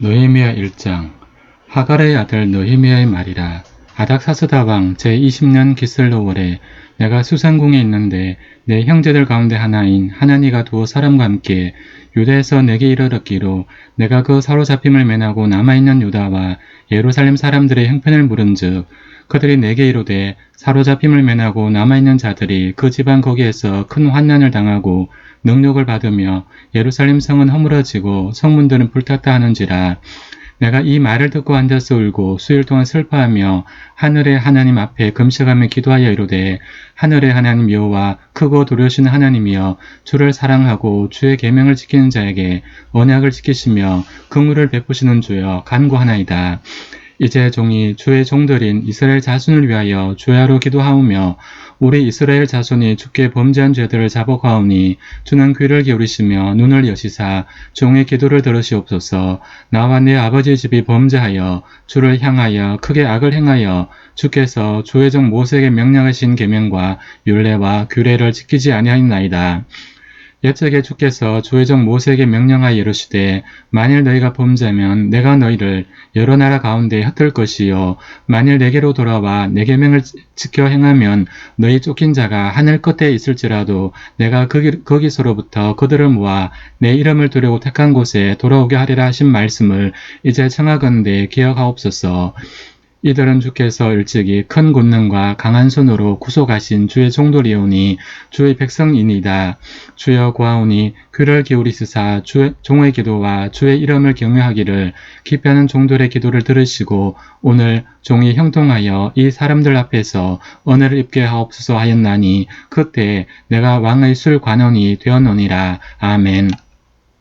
느헤미야 1장. 하갈의 아들 느헤미야의 말이라. 아닥사스다 왕 제20년 기슬로월에 내가 수상궁에 있는데 내 형제들 가운데 하나인 하나니가 두 사람과 함께 유다에서 내게 이르렀기로 내가 그 사로잡힘을 면하고 남아있는 유다와 예루살렘 사람들의 형편을 물은즉 그들이 내게 이르되 사로잡힘을 면하고 남아있는 자들이 그 집안 거기에서 큰 환난을 당하고 능력을 받으며 예루살렘 성은 허물어지고 성문들은 불탔다 하는지라 내가 이 말을 듣고 앉아서 울고 수일 동안 슬퍼하며 하늘의 하나님 앞에 금식하며 기도하여 이르되 하늘의 하나님 여호와 크고 두려우신 하나님이여 주를 사랑하고 주의 계명을 지키는 자에게 언약을 지키시며 긍휼을 베푸시는 주여 간구하나이다. 이제 종이 주의 종들인 이스라엘 자손을 위하여 주야로 기도하오며 우리 이스라엘 자손이 주께 범죄한 죄들을 자복하오니 주는 귀를 기울이시며 눈을 여시사 종의 기도를 들으시옵소서 나와 내 아버지 집이 범죄하여 주를 향하여 크게 악을 행하여 주께서 주의 종 모세에게 명령하신 계명과 율례와 규례를 지키지 아니하였나이다. 옛적에 주께서 종 모세에게 명령하여 이르시되 만일 너희가 범죄하면 내가 너희를 여러 나라 가운데 흩을 것이요 만일 내게로 돌아와 내 계명을 지켜 행하면 너희 쫓긴 자가 하늘 끝에 있을지라도 내가 거기, 거기서로부터 그들을 모아 내 이름을 두려고 택한 곳에 돌아오게 하리라 하신 말씀을 이제 청하건대 기억하옵소서. 이들은 주께서 일찍이 큰 권능과 강한 손으로 구속하신 주의 종들이오니 주의 백성이니이다. 주여 구하오니 귀를 기울이시사 주의 종의 기도와 주의 이름을 경외하기를 기피하는 종들의 기도를 들으시고 오늘 종이 형통하여 이 사람들 앞에서 은혜를 입게 하옵소서 하였나니 그때 내가 왕의 술 관원이 되었노니라. 아멘.